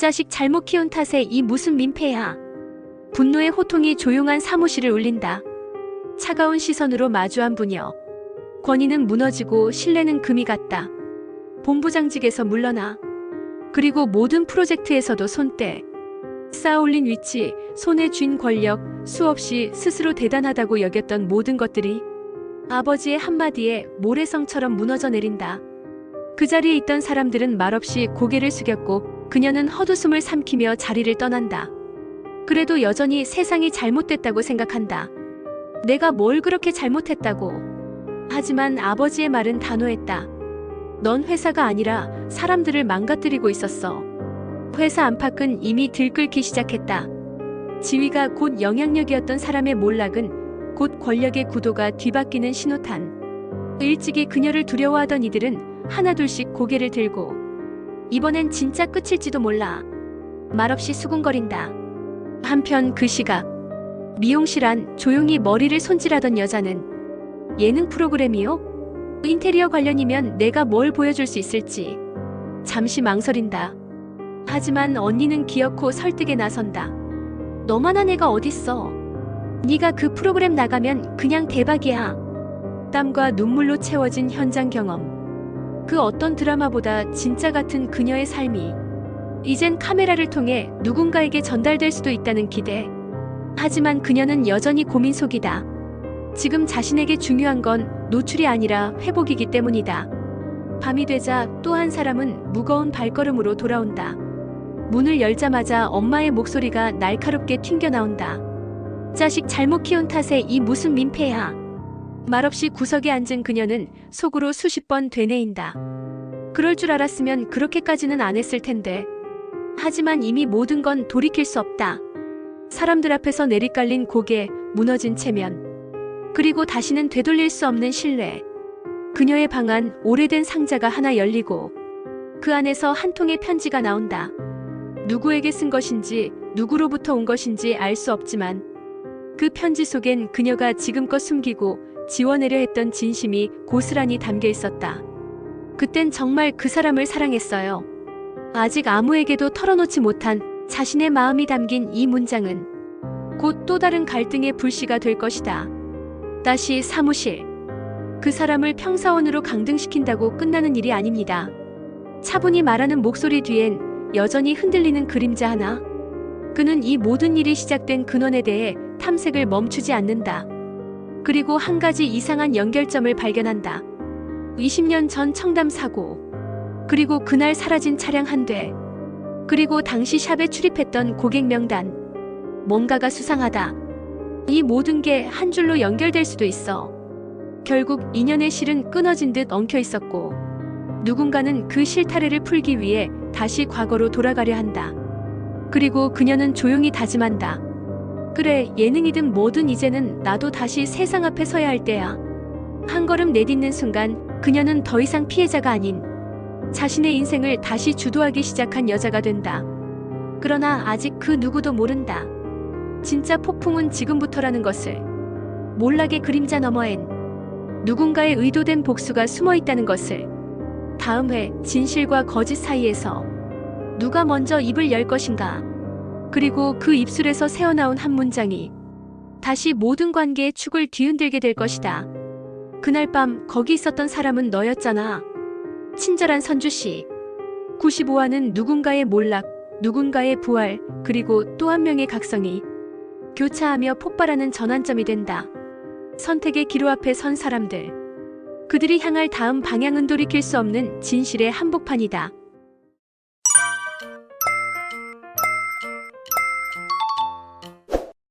자식 잘못 키운 탓에 이 무슨 민폐야. 분노의 호통이 조용한 사무실을 울린다. 차가운 시선으로 마주한 부녀. 권위는 무너지고 신뢰는 금이 갔다. 본부장직에서 물러나. 그리고 모든 프로젝트에서도 손대. 쌓아올린 위치, 손에 쥔 권력, 수없이 스스로 대단하다고 여겼던 모든 것들이 아버지의 한마디에 모래성처럼 무너져 내린다. 그 자리에 있던 사람들은 말없이 고개를 숙였고 그녀는 헛웃음을 삼키며 자리를 떠난다. 그래도 여전히 세상이 잘못됐다고 생각한다. 내가 뭘 그렇게 잘못했다고. 하지만 아버지의 말은 단호했다. 넌 회사가 아니라 사람들을 망가뜨리고 있었어. 회사 안팎은 이미 들끓기 시작했다. 지위가 곧 영향력이었던 사람의 몰락은 곧 권력의 구도가 뒤바뀌는 신호탄. 일찍이 그녀를 두려워하던 이들은 하나둘씩 고개를 들고 이번엔 진짜 끝일지도 몰라. 말없이 수군거린다. 한편 그 시각 미용실 안 조용히 머리를 손질하던 여자는 예능 프로그램이요? 인테리어 관련이면 내가 뭘 보여줄 수 있을지 잠시 망설인다. 하지만 언니는 기어코 설득에 나선다. 너만한 애가 어딨어? 네가 그 프로그램 나가면 그냥 대박이야. 땀과 눈물로 채워진 현장 경험. 그 어떤 드라마보다 진짜 같은 그녀의 삶이 이젠 카메라를 통해 누군가에게 전달될 수도 있다는 기대. 하지만 그녀는 여전히 고민 속이다. 지금 자신에게 중요한 건 노출이 아니라 회복이기 때문이다. 밤이 되자 또 한 사람은 무거운 발걸음으로 돌아온다. 문을 열자마자 엄마의 목소리가 날카롭게 튕겨 나온다. 자식 잘못 키운 탓에 이 무슨 민폐야. 말없이 구석에 앉은 그녀는 속으로 수십 번 되뇌인다. 그럴 줄 알았으면 그렇게까지는 안 했을 텐데. 하지만 이미 모든 건 돌이킬 수 없다. 사람들 앞에서 내리깔린 고개, 무너진 체면. 그리고 다시는 되돌릴 수 없는 신뢰. 그녀의 방 안 오래된 상자가 하나 열리고 그 안에서 한 통의 편지가 나온다. 누구에게 쓴 것인지 누구로부터 온 것인지 알 수 없지만 그 편지 속엔 그녀가 지금껏 숨기고 지워내려 했던 진심이 고스란히 담겨 있었다. 그땐 정말 그 사람을 사랑했어요. 아직 아무에게도 털어놓지 못한 자신의 마음이 담긴 이 문장은 곧 또 다른 갈등의 불씨가 될 것이다. 다시 사무실. 그 사람을 평사원으로 강등시킨다고 끝나는 일이 아닙니다. 차분히 말하는 목소리 뒤엔 여전히 흔들리는 그림자 하나. 그는 이 모든 일이 시작된 근원에 대해 탐색을 멈추지 않는다. 그리고 한 가지 이상한 연결점을 발견한다. 20년 전 청담 사고. 그리고 그날 사라진 차량 한 대. 그리고 당시 샵에 출입했던 고객 명단. 뭔가가 수상하다. 이 모든 게 한 줄로 연결될 수도 있어. 결국 인연의 실은 끊어진 듯 엉켜 있었고, 누군가는 그 실타래를 풀기 위해 다시 과거로 돌아가려 한다. 그리고 그녀는 조용히 다짐한다. 그래, 예능이든 뭐든 이제는 나도 다시 세상 앞에 서야 할 때야. 한 걸음 내딛는 순간 그녀는 더 이상 피해자가 아닌 자신의 인생을 다시 주도하기 시작한 여자가 된다. 그러나 아직 그 누구도 모른다. 진짜 폭풍은 지금부터라는 것을. 몰락의 그림자 너머엔 누군가의 의도된 복수가 숨어 있다는 것을. 다음 회 진실과 거짓 사이에서 누가 먼저 입을 열 것인가. 그리고 그 입술에서 새어나온 한 문장이 다시 모든 관계의 축을 뒤흔들게 될 것이다. 그날 밤 거기 있었던 사람은 너였잖아. 친절한 선주 씨. 95화는 누군가의 몰락, 누군가의 부활, 그리고 또 한 명의 각성이 교차하며 폭발하는 전환점이 된다. 선택의 기로 앞에 선 사람들. 그들이 향할 다음 방향은 돌이킬 수 없는 진실의 한복판이다.